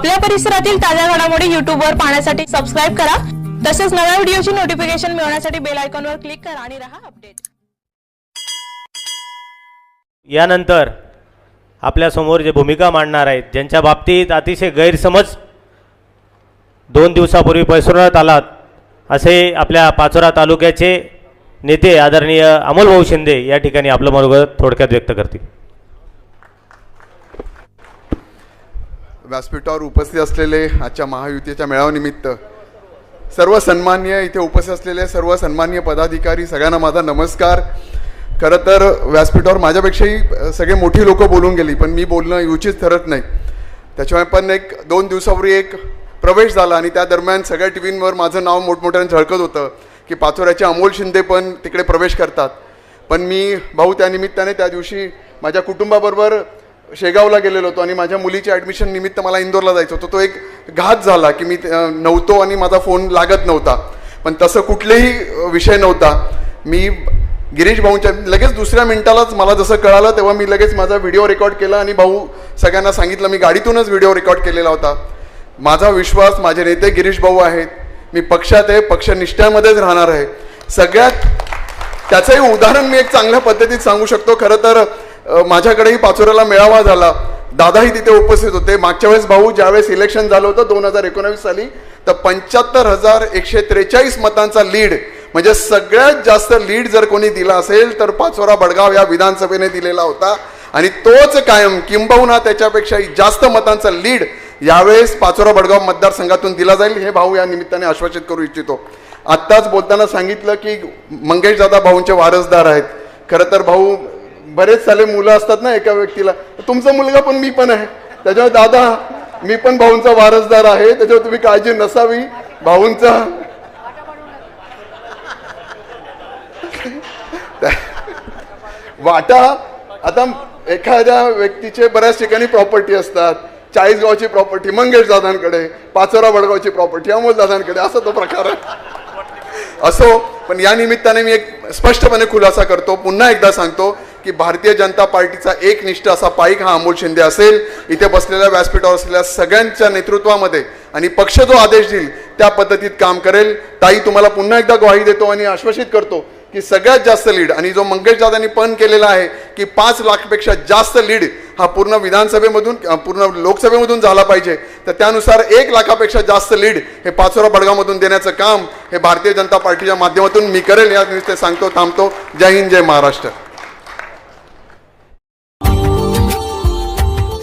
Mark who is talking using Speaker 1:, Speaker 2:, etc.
Speaker 1: आपल्या परिसरातील ताज्या घडामोडी युट्यूबवर पाहण्यासाठी सबस्क्राईब करा. तसेच नव्या व्हिडिओची नोटिफिकेशन मिळवण्यासाठी बेल आयकॉनवर क्लिक करा आणि राहा अपडेट
Speaker 2: यानंतर आपल्यासमोर जे भूमिका मांडणार आहेत ज्यांच्या बाबतीत अतिशय गैरसमज दोन दिवसापूर्वी पसरवण्यात आलात असे आपल्या पाचोरा तालुक्याचे नेते आदरणीय अमोल भाऊ शिंदे या ठिकाणी आपलं मनोगत थोडक्यात व्यक्त करतील.
Speaker 3: व्यासपीठावर उपस्थित असलेले आजच्या महायुतीच्या मेळाव्यानिमित्त सर्व सन्मान्य इथे उपस्थित असलेले सर्व सन्मान्य पदाधिकारी सगळ्यांना माझा नमस्कार. खरं तर व्यासपीठावर माझ्यापेक्षाही सगळे मोठी लोक बोलून गेली पण मी बोलणं उचित ठरत नाही. त्याच्यामुळे पण एक दोन दिवसापूर्वी एक प्रवेश झाला आणि त्या दरम्यान सगळ्या टी व्हींवर माझं नाव मोठमोठ्याने झळकत होतं की पाचोऱ्याचे अमोल शिंदे पण तिकडे प्रवेश करतात. पण मी भाऊ त्यानिमित्ताने त्या दिवशी माझ्या कुटुंबाबरोबर शेगावला गेलेलो होतो आणि माझ्या मुलीच्या ॲडमिशन निमित्त मला इंदोरला जायचं होतं. तो एक घात झाला की मी नव्हतो आणि माझा फोन लागत नव्हता. पण तसं कुठलेही विषय नव्हता. मी गिरीश भाऊंच्या लगेच दुसऱ्या मिनिटालाच मला जसं कळालं तेव्हा मी लगेच माझा व्हिडिओ रेकॉर्ड केला आणि भाऊ सगळ्यांना सांगितलं. मी गाडीतूनच व्हिडिओ रेकॉर्ड केलेला होता. माझा विश्वास माझे नेते गिरीश भाऊ आहेत. मी पक्षात आहे पक्षनिष्ठ्यामध्येच राहणार आहे. सगळ्यात त्याचंही उदाहरण मी एक चांगल्या पद्धतीत सांगू शकतो. खरं तर माझ्याकडेही पाचोऱ्याला मेळावा झाला. दादाही तिथे उपस्थित होते. मागच्या वेळेस भाऊ ज्यावेळेस इलेक्शन झालं होतं दोन हजार एकोणावीस साली तर पंच्याहत्तर हजार एकशे त्रेचाळीस मतांचा लीड म्हणजे सगळ्यात जास्त लीड जर कोणी दिला असेल तर पाचोरा बडगाव या विधानसभेने दिलेला होता. आणि तोच कायम किंबहुना त्याच्यापेक्षाही जास्त मतांचा लीड यावेळेस पाचोरा बडगाव मतदारसंघातून दिला जाईल हे भाऊ या निमित्ताने आश्वासित करू इच्छितो. आत्ताच बोलताना सांगितलं की मंगेश दादा भाऊंचे वारसदार आहेत. खरं तर भाऊ बरेच साले मुलं असतात ना एका व्यक्तीला. तुमचा मुलगा पण मी पण आहे. त्याच्यावर दादा मी पण भाऊंचा वारसदार आहे. त्याच्यावर तुम्ही काळजी नसावी. भाऊंचा. वाटा आता एखाद्या व्यक्तीचे बऱ्याच ठिकाणी प्रॉपर्टी असतात. चाळीसगावची प्रॉपर्टी मंगेश दादांकडे पाचोरा बडगावची प्रॉपर्टी अमोल दादांकडे असा तो प्रकार आहे. असो पण या निमित्ताने मी एक स्पष्टपणे खुलासा करतो. पुन्हा एकदा सांगतो की भारतीय जनता पार्टीचा एक निष्ठ असा पाईक हा अमोल शिंदे असेल. इथे बसलेल्या व्यासपीठावर असलेल्या सगळ्यांच्या नेतृत्वामध्ये आणि पक्ष जो आदेश देईल त्या पद्धतीत काम करेल. ताई तुम्हाला पुन्हा एकदा ग्वाही देतो आणि आश्वासित करतो की सगळ्यात जास्त लीड आणि जो मंगेश दादांनी पण केलेला आहे की पाच लाखपेक्षा जास्त लीड हा पूर्ण विधानसभेमधून पूर्ण लोकसभेमधून झाला पाहिजे. तर त्यानुसार एक लाखापेक्षा जास्त लीड हे पाचोरा बडगावमधून देण्याचं काम हे भारतीय जनता पार्टीच्या माध्यमातून मी करेल. या निमित्त सांगतो थांबतो. जय हिंद जय महाराष्ट्र.